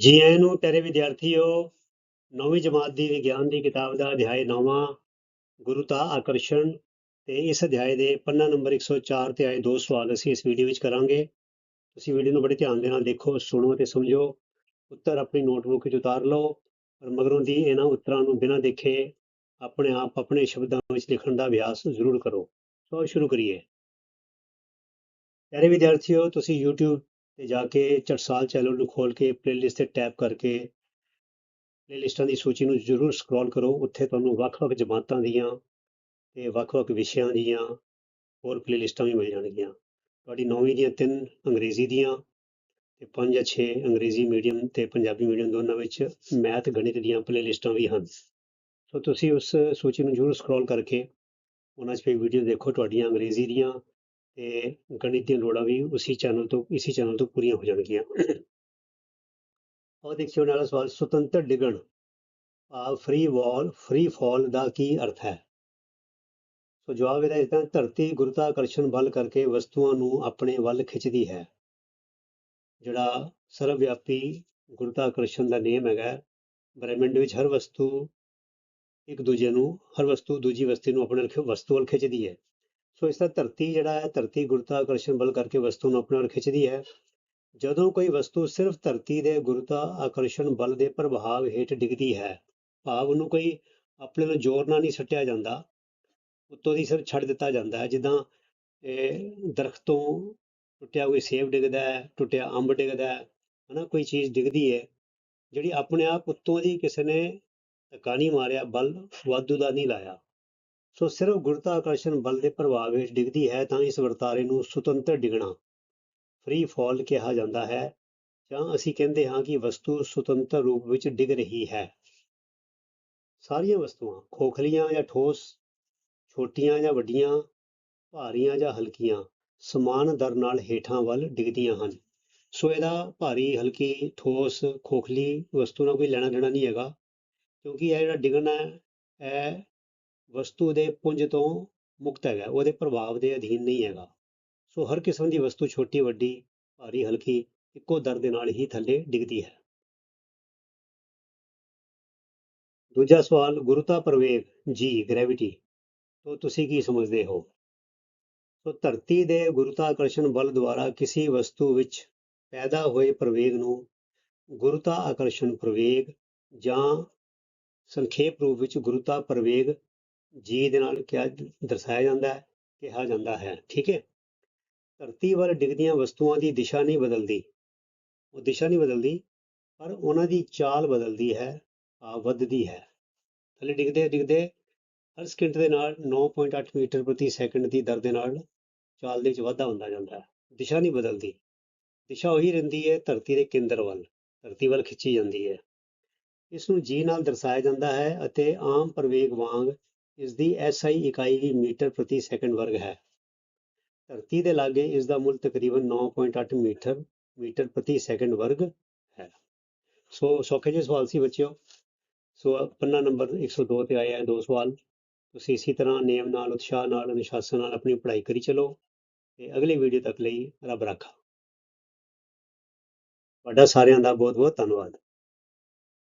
ਜੀ ਆਇਆਂ ਨੂੰ ਪਿਆਰੇ ਵਿਦਿਆਰਥੀਓ, ਨੌਵੀਂ ਜਮਾਤ ਦੀ ਵਿਗਿਆਨ ਦੀ ਕਿਤਾਬ ਦਾ ਅਧਿਆਇ ਨੌਵਾਂ ਗੁਰੂਤਾ ਆਕਰਸ਼ਣ ਤੇ ਇਸ ਅਧਿਆਇ ਦੇ ਪੰਨਾ ਨੰਬਰ 104 ਤੇ ਆਏ ਦੋ ਸਵਾਲ ਅਸੀਂ ਇਸ ਵੀਡੀਓ ਵਿੱਚ ਕਰਾਂਗੇ। ਤੁਸੀਂ ਵੀਡੀਓ ਨੂੰ ਬੜੇ ਧਿਆਨ ਦੇ ਨਾਲ ਦੇਖੋ, ਸੁਣੋ ਤੇ ਸਮਝੋ। ਉੱਤਰ ਆਪਣੀ ਨੋਟਬੁੱਕ ਵਿੱਚ ਉਤਾਰ ਲਓ, ਪਰ ਮਗਰੋਂ ਦੀ ਇਹਨਾਂ ਉੱਤਰਾਂ ਨੂੰ ਬਿਨਾਂ ਦੇਖੇ ਆਪਣੇ ਆਪ ਆਪਣੇ ਸ਼ਬਦਾਂ ਵਿੱਚ ਲਿਖਣ ਦਾ ਅਭਿਆਸ ਜ਼ਰੂਰ ਕਰੋ। ਸੋ ਸ਼ੁਰੂ ਕਰੀਏ। ਪਿਆਰੇ ਵਿਦਿਆਰਥੀਓ, ਤੁਸੀਂ YouTube ਤੇ ਜਾ ਕੇ ਚਟਸਾਲ ਚੈਨਲ ਨੂੰ ਖੋਲ ਕੇ ਪਲੇਲਿਸਟ ਤੇ ਟੈਪ ਕਰਕੇ ਪਲੇਲਿਸਟਾਂ ਦੀ ਸੂਚੀ ਨੂੰ ਜ਼ਰੂਰ ਸਕਰੋਲ ਕਰੋ। ਉੱਥੇ ਤੁਹਾਨੂੰ ਵੱਖ-ਵੱਖ ਜਮਾਤਾਂ ਦੀਆਂ ਤੇ ਵੱਖ-ਵੱਖ ਵਿਸ਼ਿਆਂ ਦੀਆਂ ਹੋਰ ਪਲੇਲਿਸਟਾਂ ਵੀ ਮਿਲ ਜਾਣਗੀਆਂ। ਤੁਹਾਡੀ ਨੌਵੀਂ ਦੀਆਂ ਤਿੰਨ ਅੰਗਰੇਜ਼ੀ ਦੀਆਂ ਤੇ ਪੰਜ ਜਾਂ ਛੇ ਅੰਗਰੇਜ਼ੀ ਮੀਡੀਅਮ ਤੇ ਪੰਜਾਬੀ ਮੀਡੀਅਮ ਦੋਨਾਂ ਵਿੱਚ ਮੈਥ ਗਣਿਤ ਦੀਆਂ ਪਲੇਲਿਸਟਾਂ ਵੀ ਹਨ। ਸੋ ਤੁਸੀਂ ਉਸ ਸੂਚੀ ਨੂੰ ਜ਼ਰੂਰ ਸਕਰੋਲ ਕਰਕੇ ਉਹਨਾਂ 'ਚ ਪਈ ਵੀਡੀਓ ਦੇਖੋ, ਤੁਹਾਡੀਆਂ ਅੰਗਰੇਜ਼ੀ ਦੀਆਂ ਤੇ ਗਣਿਤ ਦੀਆਂ ਲੋੜਾਂ ਵੀ ਉਸੇ ਚੈਨਲ ਤੋਂ, ਇਸੇ ਚੈਨਲ ਤੋਂ ਪੂਰੀਆਂ ਹੋ ਜਾਣਗੀਆਂ। ਉਹ ਦੇਖਿਓ ਨਾਲ ਸਵਾਲ, ਸੁਤੰਤਰ ਡਿਗਣ ਆ ਫ੍ਰੀ ਵਾਲ ਫ੍ਰੀ ਫਾਲ ਦਾ ਕੀ ਅਰਥ ਹੈ? ਸੋ ਜਵਾਬ ਇਹਦਾ ਇਸਦਾ ਧਰਤੀ ਗੁਰਤਾਕਰਸ਼ਣ ਬਲ ਕਰਕੇ ਵਸਤੂਆਂ ਨੂੰ ਆਪਣੇ ਵੱਲ ਖਿੱਚਦੀ ਹੈ। ਜਿਹੜਾ ਸਰਵ ਸਰਵਵਿਆਪੀ ਗੁਰਤਾਕਰਸ਼ਣ ਦਾ ਨਿਯਮ ਹੈਗਾ, ਬ੍ਰਹਿਮੰਡ ਵਿੱਚ ਹਰ ਵਸਤੂ ਇੱਕ ਦੂਜੇ ਨੂੰ, ਹਰ ਵਸਤੂ ਦੂਜੀ ਵਸਤੂ ਨੂੰ ਆਪਣੇ ਵਸਤੂ ਵੱਲ ਖਿੱਚਦੀ ਹੈ। ਸੋ ਇਸ ਤਰ੍ਹਾਂ ਧਰਤੀ ਜਿਹੜਾ ਹੈ, ਧਰਤੀ ਗੁਰਤਾਕਰਸ਼ਣ ਬਲ ਕਰਕੇ ਵਸਤੂ ਨੂੰ ਆਪਣੇ ਵੱਲ ਖਿੱਚਦੀ ਹੈ। ਜਦੋਂ ਕੋਈ ਵਸਤੂ ਸਿਰਫ ਧਰਤੀ ਦੇ ਗੁਰਤਾ ਆਕਰਸ਼ਣ ਬਲ ਦੇ ਪ੍ਰਭਾਵ ਹੇਠ ਡਿੱਗਦੀ ਹੈ, ਭਾਵ ਉਹਨੂੰ ਕੋਈ ਆਪਣੇ ਨੂੰ ਜ਼ੋਰ ਨਾਲ ਨਹੀਂ ਸੱਟਿਆ ਜਾਂਦਾ, ਉੱਤੋਂ ਦੀ ਸਿਰ ਛੱਡ ਦਿੱਤਾ ਜਾਂਦਾ ਹੈ। ਜਿੱਦਾਂ ਇਹ ਦਰਖਤ ਤੋਂ ਟੁੱਟਿਆ ਕੋਈ ਸੇਬ ਡਿੱਗਦਾ ਹੈ, ਟੁੱਟਿਆ ਅੰਬ ਡਿੱਗਦਾ ਹੈ, ਹਨਾ, ਕੋਈ ਚੀਜ਼ ਡਿੱਗਦੀ ਹੈ, ਜਿਹੜੀ ਆਪਣੇ ਆਪ ਉੱਤੋਂ ਦੀ ਕਿਸੇ ਨੇ ਧੱਕਾ ਨਹੀਂ ਮਾਰਿਆ, ਬਲ ਵਾਧੂ ਦਾ ਨਹੀਂ ਲਾਇਆ। ਸੋ ਸਿਰਫ ਗੁਰਤਾਕਰਸ਼ਣ ਬਲ ਦੇ ਪ੍ਰਭਾਵ ਵਿੱਚ ਡਿੱਗਦੀ ਹੈ, ਤਾਂ ਇਸ ਵਰਤਾਰੇ ਨੂੰ ਸੁਤੰਤਰ ਡਿੱਗਣਾ ਫ੍ਰੀ ਫਾਲ ਕਿਹਾ ਜਾਂਦਾ ਹੈ। ਜਾਂ ਅਸੀਂ ਕਹਿੰਦੇ ਹਾਂ ਕਿ ਵਸਤੂ ਸੁਤੰਤਰ ਰੂਪ ਵਿੱਚ ਡਿੱਗ ਰਹੀ ਹੈ। ਸਾਰੀਆਂ ਵਸਤੂਆਂ, ਖੋਖਲੀਆਂ ਜਾਂ ਠੋਸ, ਛੋਟੀਆਂ ਜਾਂ ਵੱਡੀਆਂ, ਭਾਰੀਆਂ ਜਾਂ ਹਲਕੀਆਂ, ਸਮਾਨ ਦਰ ਨਾਲ ਹੇਠਾਂ ਵੱਲ ਡਿੱਗਦੀਆਂ ਹਨ। ਸੋ ਇਹਦਾ ਭਾਰੀ, ਹਲਕੀ, ਠੋਸ, ਖੋਖਲੀ ਵਸਤੂ ਨਾਲ ਕੋਈ ਲੈਣਾ ਦੇਣਾ ਨਹੀਂ ਹੈਗਾ, ਕਿਉਂਕਿ ਇਹ ਜਿਹੜਾ ਡਿੱਗਣਾ ਹੈ, ਇਹ ਵਸਤੂ ਦੇ ਪੁੰਜ ਤੋਂ ਮੁਕਤ ਹੈਗਾ, ਉਹਦੇ ਪ੍ਰਭਾਵ ਦੇ ਅਧੀਨ ਨਹੀਂ ਹੈਗਾ। ਸੋ ਹਰ ਕਿਸਮ ਦੀ ਵਸਤੂ, ਛੋਟੀ, ਵੱਡੀ, ਭਾਰੀ, ਹਲਕੀ, ਇੱਕੋ ਦਰ ਦੇ ਨਾਲ ਹੀ ਥੱਲੇ ਡਿੱਗਦੀ ਹੈ। ਦੂਜਾ ਸਵਾਲ ਗੁਰੂਤਾ ਪ੍ਰਵੇਗ ਜੀ ਗ੍ਰੈਵਿਟੀ ਤੋਂ ਤੁਸੀਂ ਕੀ ਸਮਝਦੇ ਹੋ? ਸੋ ਧਰਤੀ ਦੇ ਗੁਰੂਤਾਕਰਸ਼ਣ ਬਲ ਦੁਆਰਾ ਕਿਸੇ ਵਸਤੂ ਵਿੱਚ ਪੈਦਾ ਹੋਏ ਪ੍ਰਵੇਗ ਨੂੰ ਗੁਰੂਤਾ ਆਕਰਸ਼ਣ ਪ੍ਰਵੇਗ ਜਾਂ ਸੰਖੇਪ ਰੂਪ ਵਿੱਚ ਗੁਰੂਤਾ ਪ੍ਰਵੇਗ ਜੀ ਦੇ ਨਾਲ ਕਿਹਾ ਦਰਸਾਇਆ ਜਾਂਦਾ ਹੈ, ਕਿਹਾ ਜਾਂਦਾ ਹੈ। ਠੀਕ ਹੈ? ਧਰਤੀ ਵੱਲ ਡਿੱਗਦੀਆਂ ਵਸਤੂਆਂ ਦੀ ਦਿਸ਼ਾ ਨਹੀਂ ਬਦਲਦੀ। ਉਹ ਦਿਸ਼ਾ ਨਹੀਂ ਬਦਲਦੀ, ਪਰ ਉਹਨਾਂ ਦੀ ਚਾਲ ਬਦਲਦੀ ਹੈ, ਆ ਵੱਧਦੀ ਹੈ। ਥੱਲੇ ਡਿੱਗਦੇ ਡਿੱਗਦੇ ਹਰ ਸਕਿੰਟ ਦੇ ਨਾਲ 9.8 ਮੀਟਰ ਪ੍ਰਤੀ ਸੈਕਿੰਡ ਦੀ ਦਰ ਦੇ ਨਾਲ ਚਾਲ ਦੇ ਵਿੱਚ ਵਾਧਾ ਹੁੰਦਾ ਜਾਂਦਾ ਹੈ। ਦਿਸ਼ਾ ਨਹੀਂ ਬਦਲਦੀ। ਦਿਸ਼ਾ ਉਹੀ ਰਹਿੰਦੀ ਹੈ ਧਰਤੀ ਦੇ ਕੇਂਦਰ ਵੱਲ। ਧਰਤੀ ਵੱਲ ਖਿੱਚੀ ਜਾਂਦੀ ਹੈ। ਇਸ ਨੂੰ ਜੀ ਨਾਲ ਦਰਸਾਇਆ ਜਾਂਦਾ ਹੈ ਅਤੇ ਆਮ ਪ੍ਰਵੇਗ ਵਾਂਗ ਇਸ ਦੀ ਐਸਆਈ ਇਕਾਈ ਵੀ ਮੀਟਰ ਪ੍ਰਤੀ ਸੈਕਿੰਡ ਵਰਗ ਹੈ। ਧਰਤੀ ਦੇ ਲਾਗੇ ਇਸ ਦਾ ਮੁੱਲ ਤਕਰੀਬਨ 9.8 ਮੀਟਰ ਮੀਟਰ ਪ੍ਰਤੀ ਸੈਕਿੰਡ ਵਰਗ ਹੈ। ਸੋ ਸੌਖੇ ਜਿਹੇ ਸਵਾਲ ਸੀ ਬੱਚਿਓ। ਸੋ ਪੰਨਾ ਨੰਬਰ 102 ਤੇ ਆਇਆ ਹੈ ਦੋ ਸਵਾਲ। ਤੁਸੀਂ ਇਸੇ ਤਰ੍ਹਾਂ ਨੇਮ ਨਾਲ, ਉਤਸ਼ਾਹ ਨਾਲ, ਅਨੁਸ਼ਾਸਨ ਨਾਲ ਆਪਣੀ ਪੜ੍ਹਾਈ ਕਰੀ ਚਲੋ ਤੇ ਅਗਲੀ ਵੀਡੀਓ ਤੱਕ ਲਈ ਰੱਬ ਰਾਖਾ। ਤੁਹਾਡਾ ਸਾਰਿਆਂ ਦਾ ਬਹੁਤ ਬਹੁਤ ਧੰਨਵਾਦ।